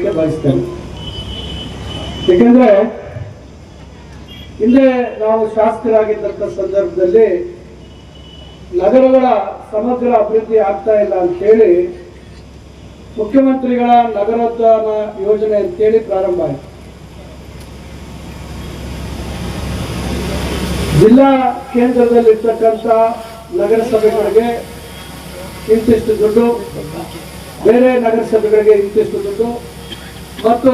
ಹೇಳಲಿಕ್ಕೆ ಬಯಸ್ತೇನೆ. ಏಕೆಂದ್ರೆ ಹಿಂದೆ ನಾವು ಶಾಸಕರಾಗಿದ್ದಂಥ ಸಂದರ್ಭದಲ್ಲಿ ನಗರಗಳ ಸಮಗ್ರ ಅಭಿವೃದ್ಧಿ ಆಗ್ತಾ ಇಲ್ಲ ಅಂತ ಹೇಳಿ ಮುಖ್ಯಮಂತ್ರಿಗಳ ನಗರೋದ್ಧಾನ ಯೋಜನೆ ಅಂತೇಳಿ ಪ್ರಾರಂಭ ಆಯಿತು. ಜಿಲ್ಲಾ ಕೇಂದ್ರದಲ್ಲಿರ್ತಕ್ಕಂಥ ನಗರಸಭೆಗಳಿಗೆ ಇಂತಿಷ್ಟು ದುಡ್ಡು, ಬೇರೆ ನಗರಸಭೆಗಳಿಗೆ ಇಂತಿಷ್ಟು ದುಡ್ಡು ಮತ್ತು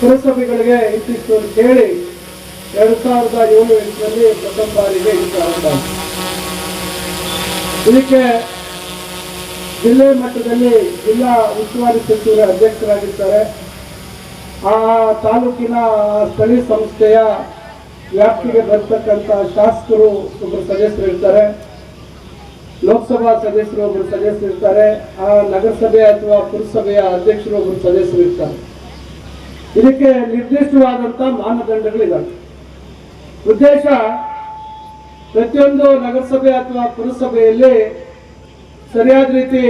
ಪುರಸಭೆಗಳಿಗೆ ಇಂತಿಷ್ಟು ಹೇಳಿ ಎರಡು ಸಾವಿರದ ಏಳು ಎಂಟರಲ್ಲಿ ಪ್ರಥಮ ಬಾರಿಗೆ ಇದಕ್ಕೆ ಜಿಲ್ಲೆ ಮಟ್ಟದಲ್ಲಿ ಜಿಲ್ಲಾ ಉಸ್ತುವಾರಿ ಸಚಿವರ ಅಧ್ಯಕ್ಷರಾಗಿರ್ತಾರೆ. ಆ ತಾಲೂಕಿನ ಸ್ಥಳೀಯ ಸಂಸ್ಥೆಯ ವ್ಯಾಪ್ತಿಗೆ ಬರ್ತಕ್ಕಂಥ ಶಾಸಕರು ಒಬ್ಬರು ಸದಸ್ಯರು ಇರ್ತಾರೆ. ಲೋಕಸಭಾ ಸದಸ್ಯರು ಒಬ್ಬರು ಸದಸ್ಯರು ಇರ್ತಾರೆ ಆ ನಗರಸಭೆ ಅಥವಾ ಪುರಸಭೆಯ ಅಧ್ಯಕ್ಷರು ಒಬ್ಬರು ಸದಸ್ಯರು ಇರ್ತಾರೆ ಇದಕ್ಕೆ ನಿರ್ದಿಷ್ಟವಾದಂಥ ಮಾನದಂಡಗಳಿದ್ದಾವೆ ಉದ್ದೇಶ, ಪ್ರತಿಯೊಂದು ನಗರಸಭೆ ಅಥವಾ ಪುರಸಭೆಯಲ್ಲಿ ಸರಿಯಾದ ರೀತಿ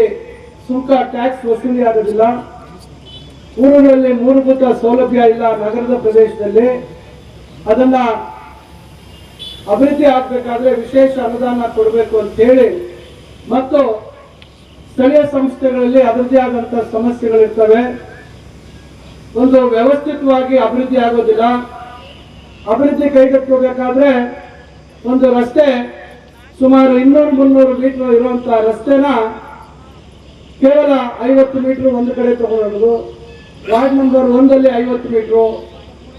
ಸುಂಕ ಟ್ಯಾಕ್ಸ್ ವಸೂಲಿ ಆಗೋದಿಲ್ಲ. ಊರುಗಳಲ್ಲಿ ಮೂಲಭೂತ ಸೌಲಭ್ಯ ಇಲ್ಲ ನಗರದ ಪ್ರದೇಶದಲ್ಲಿ. ಅದನ್ನ ಅಭಿವೃದ್ಧಿ ಆಗ್ಬೇಕಾದ್ರೆ ವಿಶೇಷ ಅನುದಾನ ಕೊಡಬೇಕು ಅಂತ ಹೇಳಿ ಮತ್ತು ಸ್ಥಳೀಯ ಸಂಸ್ಥೆಗಳಲ್ಲಿ ಅಭಿವೃದ್ಧಿ ಆದಂತ ಸಮಸ್ಯೆಗಳಿರ್ತವೆ. ಒಂದು ವ್ಯವಸ್ಥಿತವಾಗಿ ಅಭಿವೃದ್ಧಿ ಆಗೋದಿಲ್ಲ. ಅಭಿವೃದ್ಧಿ ಕೈಗೆತ್ತಿಕೋಬೇಕಾದ್ರೆ ಒಂದು ರಸ್ತೆ ಸುಮಾರು ಇನ್ನೂರು ಮುನ್ನೂರು ಮೀಟರ್ ಇರುವಂತಹ ರಸ್ತೆನ ಕೇವಲ ಐವತ್ತು ಮೀಟರ್ ಒಂದು ಕಡೆ ತಗೊಳ್ಳೋದು. ವಾರ್ಡ್ ನಂಬರ್ ಒಂದಲ್ಲಿ ಐವತ್ತು ಮೀಟ್ರು,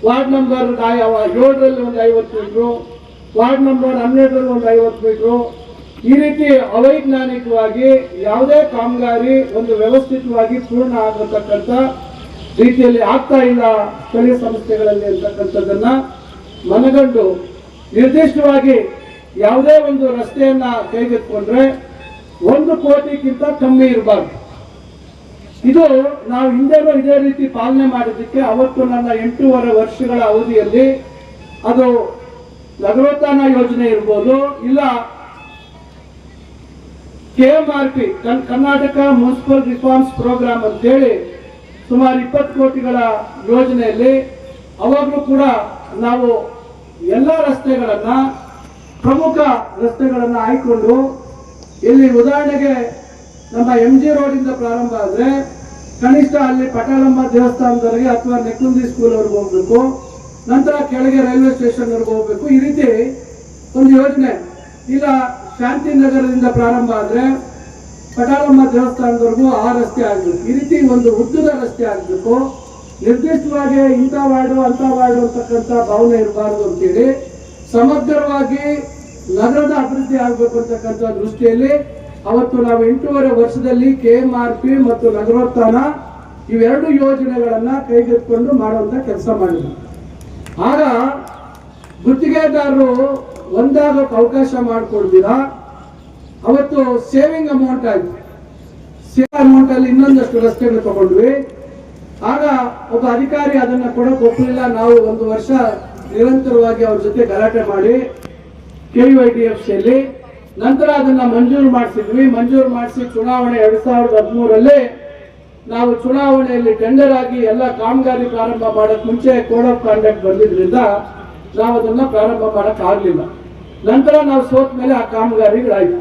ವಾರ್ಡ್ ನಂಬರ್ ಏಳರಲ್ಲಿ ಒಂದು ಐವತ್ತು ಮೀಟ್ರು, ವಾರ್ಡ್ ನಂಬರ್ ಹನ್ನೆರಡರಲ್ಲಿ ಒಂದು ಐವತ್ತು ಮೀಟ್ರು ಈ ರೀತಿ ಅವೈಜ್ಞಾನಿಕವಾಗಿ ಯಾವುದೇ ಕಾಮಗಾರಿ ಒಂದು ವ್ಯವಸ್ಥಿತವಾಗಿ ಪೂರ್ಣ ಆಗಿರತಕ್ಕಂಥ ರೀತಿಯಲ್ಲಿ ಆಗ್ತಾ ಇಲ್ಲ ಸ್ಥಳೀಯ ಸಂಸ್ಥೆಗಳಲ್ಲಿ ಅಂತಕ್ಕಂಥದ್ದನ್ನ ಮನಗಂಡು ನಿರ್ದಿಷ್ಟವಾಗಿ ಯಾವುದೇ ಒಂದು ರಸ್ತೆಯನ್ನ ಕೈಗೆತ್ಕೊಂಡ್ರೆ ಒಂದು ಕೋಟಿಗಿಂತ ಕಮ್ಮಿ ಇರಬಾರ್ದು. ಇದು ನಾವು ಹಿಂದೆನೂ ಇದೇ ರೀತಿ ಪಾಲನೆ ಮಾಡಿದ್ದಕ್ಕೆ ಅವತ್ತು ನನ್ನ ಎಂಟೂವರೆ ವರ್ಷಗಳ ಅವಧಿಯಲ್ಲಿ ಅದು ನಗರೋತ್ಥಾನ ಯೋಜನೆ ಇರ್ಬೋದು, ಇಲ್ಲ K M R P Karnataka municipal reforms programme ಅಂತೇಳಿ ಸುಮಾರು ಇಪ್ಪತ್ತು ಕೋಟಿಗಳ ಯೋಜನೆಯಲ್ಲಿ ಅವಾಗಲೂ ಕೂಡ ನಾವು ಎಲ್ಲ ರಸ್ತೆಗಳನ್ನ, ಪ್ರಮುಖ ರಸ್ತೆಗಳನ್ನು ಆಯ್ಕೊಂಡು ಇಲ್ಲಿ ಉದಾಹರಣೆಗೆ ನಮ್ಮ ಎಂ ಜಿ ರೋಡಿಂದ ಪ್ರಾರಂಭ ಆದ್ರೆ ಕನಿಷ್ಠ ಅಲ್ಲಿ ಪಟಾಳಮ್ಮ ದೇವಸ್ಥಾನದವರೆಗೆ ಅಥವಾ ನೆಕ್ಕುಂದಿ ಸ್ಕೂಲ್ ಹೋಗಬೇಕು ಹೋಗ್ಬೇಕು ನಂತರ ಕೆಳಗೆ ರೈಲ್ವೆ ಸ್ಟೇಷನ್ ಹೋಗಬೇಕು ಹೋಗ್ಬೇಕು, ಈ ರೀತಿ ಒಂದು ಯೋಜನೆ. ಇಲ್ಲ ಶಾಂತಿನಗರದಿಂದ ಪ್ರಾರಂಭ ಆದ್ರೆ ಪಟಾಲಮ್ಮ ದೇವಸ್ಥಾನದವರೆಗೂ ಆ ರಸ್ತೆ ಆಗಬೇಕು. ಈ ರೀತಿ ಒಂದು ಉದ್ದದ ರಸ್ತೆ ಆಗಬೇಕು. ನಿರ್ದಿಷ್ಟವಾಗಿ ಇಂಥ ವಾರ್ಡು ಅಂತ ವಾರ್ಡು ಅಂತಕ್ಕಂಥ ಭಾವನೆ ಇರಬಾರದು ಅಂತೇಳಿ ಸಮಗ್ರವಾಗಿ ನಗರದ ಅಭಿವೃದ್ಧಿ ಆಗಬೇಕು ಅಂತಕ್ಕಂಥ ದೃಷ್ಟಿಯಲ್ಲಿ ಅವತ್ತು ನಾವು ಎಂಟೂವರೆ ವರ್ಷದಲ್ಲಿ ಕೆ ಎಂ ಆರ್ ಪಿ ಮತ್ತು ನಗರೋತ್ಥಾನ ಇವೆರಡು ಯೋಜನೆಗಳನ್ನು ಕೈಗೆತ್ತಿಕೊಂಡು ಮಾಡುವಂತ ಕೆಲಸ ಮಾಡಿದ್ವಿ. ಆಗ ಗುತ್ತಿಗೆದಾರರು ಒಂದಾಗಕ್ಕೆ ಅವಕಾಶ ಮಾಡಿಕೊಡ್ತೀರಾ? ಅವತ್ತು ಸೇವಿಂಗ್ ಅಮೌಂಟ್ ಆಯ್ತು. ಸೇವ್ ಅಮೌಂಟ್ ಅಲ್ಲಿ ಇನ್ನೊಂದಷ್ಟು ರಸ್ತೆಗಳು ತಗೊಂಡ್ವಿ. ಆಗ ಒಬ್ಬ ಅಧಿಕಾರಿ ಅದನ್ನ ಕೊಡಕ್ ಒಪ್ಪಲಿಲ್ಲ ನಾವು ಒಂದು ವರ್ಷ ನಿರಂತರವಾಗಿ ಅವ್ರ ಜೊತೆ ಗಲಾಟೆ ಮಾಡಿ ಕೆ ಐ ಡಿ ಎಫ್ ಸಿಯಲ್ಲಿ ನಂತರ ಅದನ್ನ ಮಂಜೂರು ಮಾಡಿಸಿದ್ವಿ. ಮಂಜೂರು ಮಾಡಿಸಿ ಚುನಾವಣೆ ಎರಡ್ ಸಾವಿರದ ಹದಿಮೂರಲ್ಲಿ ನಾವು ಚುನಾವಣೆಯಲ್ಲಿ ಟೆಂಡರ್ ಆಗಿ ಎಲ್ಲ ಕಾಮಗಾರಿ ಪ್ರಾರಂಭ ಮಾಡಕ್ ಮುಂಚೆ ಕೋಡ್ ಆಫ್ ಕಾಂಡಕ್ಟ್ ಬಂದಿದ್ರಿಂದ ನಾವು ಅದನ್ನ ಪ್ರಾರಂಭ ಮಾಡಕ್ ಆಗ್ಲಿಲ್ಲ. ನಂತರ ನಾವು ಸೋತ ಮೇಲೆ ಆ ಕಾಮಗಾರಿಗಳಾಯ್ತು.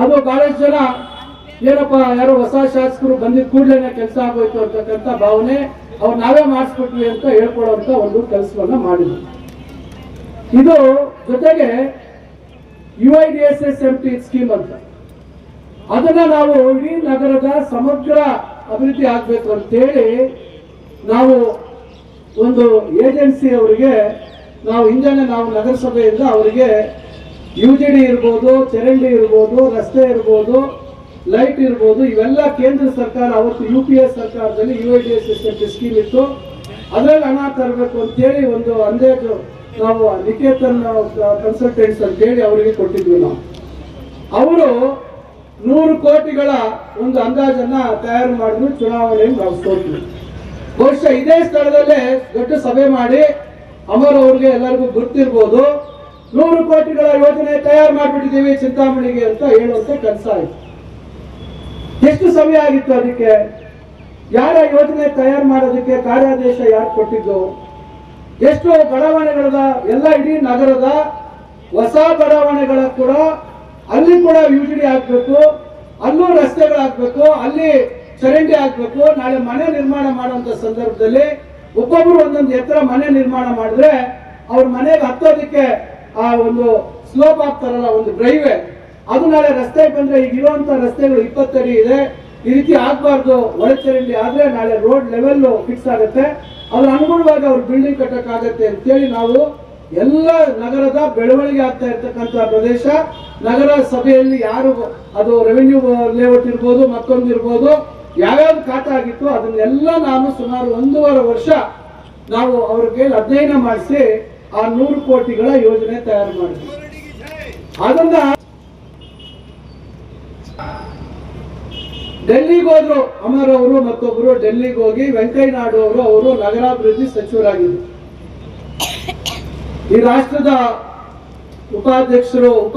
ಅದು ಬಹಳಷ್ಟು ಜನ, ಏನಪ್ಪ, ಯಾರೋ ಹೊಸ ಶಾಸಕರು ಬಂದಿದ್ ಕೂಡಲೇ ಕೆಲಸ ಆಗೋಯ್ತು ಅಂತಕ್ಕಂಥ ಭಾವನೆ ಅವ್ರು ನಾವೇ ಮಾಡಿಸ್ಬಿಟ್ವಿ ಅಂತ ಹೇಳ್ಕೊಡುವಂತ ಒಂದು ಕೆಲಸವನ್ನ ಮಾಡಿದ್ವಿ ಇದು ಜೊತೆಗೆ U I D S S M T scheme ಅಂತ. ಅದನ್ನ ನಾವು ಇಡೀ ನಗರದ ಸಮಗ್ರ ಅಭಿವೃದ್ಧಿ ಆಗ್ಬೇಕು ಅಂತೇಳಿ ನಾವು ಒಂದು ಏಜೆನ್ಸಿ ಅವರಿಗೆ ನಾವು ಹಿಂದೆನೆ ನಾವು ನಗರಸಭೆಯಿಂದ ಅವರಿಗೆ ಯು ಜಿ ಡಿ ಇರ್ಬೋದು, ಚರಂಡಿ ಇರ್ಬೋದು, ರಸ್ತೆ ಇರ್ಬೋದು, ಲೈಟ್ ಇರ್ಬೋದು, ಇವೆಲ್ಲ ಕೇಂದ್ರ ಸರ್ಕಾರ, ಅವತ್ತು ಯು ಪಿ ಎ ಸರ್ಕಾರದಲ್ಲಿ U I D S S scheme ಇತ್ತು. ಅದರಲ್ಲಿ ಹಣ ತರಬೇಕು ಅಂತೇಳಿ ಒಂದು ಅಂದಾಜು ನಾವು ನಿಕೇತನ್ ಕನ್ಸಲ್ಟೆಂಟ್ಸ್ ಅಂತೇಳಿ ಅವರಿಗೆ ಕೊಟ್ಟಿದ್ವಿ ನಾವು. ಅವರು ನೂರು ಕೋಟಿಗಳ ಒಂದು ಅಂದಾಜನ್ನ ತಯಾರು ಮಾಡಿದ್ರು, ಚುನಾವಣೆಯನ್ನು ನಾವು ಸೋತ್ವಿ. ಬಹುಶಃ ಇದೇ ಸ್ಥಳದಲ್ಲೇ ದೊಡ್ಡ ಸಭೆ ಮಾಡಿ ಅಮರ್ ಅವ್ರಿಗೆ ಎಲ್ಲರಿಗೂ ಗೊತ್ತಿರ್ಬೋದು. ನೂರು ಕೋಟಿಗಳ ಯೋಜನೆ ತಯಾರು ಮಾಡಿಬಿಟ್ಟಿದ್ದೀವಿ ಚಿಂತಾಮಣಿಗೆ ಅಂತ ಹೇಳುವಂತ ಕೆಲಸ ಆಯ್ತು. ಎಷ್ಟು ಸಮಯ ಆಗಿತ್ತು ಅದಕ್ಕೆ? ಯಾರ ಯೋಜನೆ ತಯಾರು ಮಾಡೋದಕ್ಕೆ ಕಾರ್ಯಾದೇಶ ಯಾರು ಕೊಟ್ಟಿದ್ದು? ಎಷ್ಟು ಬಡಾವಣೆಗಳದ, ಎಲ್ಲ ಇಡೀ ನಗರದ ಹೊಸ ಬಡಾವಣೆಗಳ ಕೂಡ ಅಲ್ಲಿ ಕೂಡ ಯು ಜಿ ಡಿ ಆಗ್ಬೇಕು, ಅಲ್ಲೂ ರಸ್ತೆಗಳಾಗಬೇಕು, ಅಲ್ಲಿ ಚರಂಡಿ ಆಗ್ಬೇಕು, ನಾಳೆ ಮನೆ ನಿರ್ಮಾಣ ಮಾಡುವಂತ ಸಂದರ್ಭದಲ್ಲಿ ಒಬ್ಬೊಬ್ರು ಒಂದೊಂದು ಎತ್ತರ ಮನೆ ನಿರ್ಮಾಣ ಮಾಡಿದ್ರೆ ಅವ್ರ ಮನೆಗೆ ಹತ್ತೋದಕ್ಕೆ ಆ ಒಂದು ಸ್ಲೋಪ್ ಆಗ್ತಾರಲ್ಲ, ಒಂದು ಡ್ರೈವೇ ಅದು ನಾಳೆ ರಸ್ತೆ ಬಂದ್ರೆ ಈಗ ಇರುವಂತ ರಸ್ತೆಗಳು ಇಪ್ಪತ್ತಡಿ ಇದೆ. ಈ ರೀತಿ ಆಗ್ಬಾರ್ದು, ಒಳಚರಂಡಿ ಆದ್ರೆ ನಾಳೆ ರೋಡ್ ಲೆವೆಲ್ ಫಿಕ್ಸ್ ಆಗುತ್ತೆ. ಅದ್ರ ಅನುಗುಣವಾಗಿ ಅವ್ರ ಬಿಲ್ಡಿಂಗ್ ಕಟ್ಟಕ್ಕಾಗತ್ತೆ ಅಂತೇಳಿ ನಾವು ಎಲ್ಲ ನಗರದ ಬೆಳವಣಿಗೆ ಆಗ್ತಾ ಇರ್ತಕ್ಕಂಥ ಪ್ರದೇಶ. ನಗರ ಸಭೆಯಲ್ಲಿ ಯಾರು ಅದು ರೆವೆನ್ಯೂ ಲೇಔಟ್ ಇರ್ಬೋದು, ಮತ್ತೊಂದು ಇರ್ಬೋದು ಯಾವ್ಯಾವ್ದು ಖಾತೆ ಆಗಿತ್ತು ಅದನ್ನೆಲ್ಲ ನಾನು ಸುಮಾರು ಒಂದೂವರೆ ವರ್ಷ ನಾವು ಅವ್ರ ಕೈಲಿ ಅಧ್ಯಯನ ಮಾಡಿಸಿ ಆ ನೂರು ಕೋಟಿಗಳ ಯೋಜನೆ ತಯಾರು ಮಾಡಿದ್ವಿ. ಅದನ್ನ ಡೆಲ್ಲಿಗೆ ಹೋದ್ರು ಅಮರ್ ಅವರು ಮತ್ತೊಬ್ರು ಡೆಲ್ಲಿಗೆ ಹೋಗಿ ವೆಂಕಯ್ಯ ನಾಯ್ಡು ಅವರು ಅವರು ನಗರಾಭಿವೃದ್ಧಿ ಸಚಿವರಾಗಿದ್ರು. ಈ ರಾಷ್ಟ್ರದ ಉಪಾಧ್ಯಕ್ಷರು, ಉಪ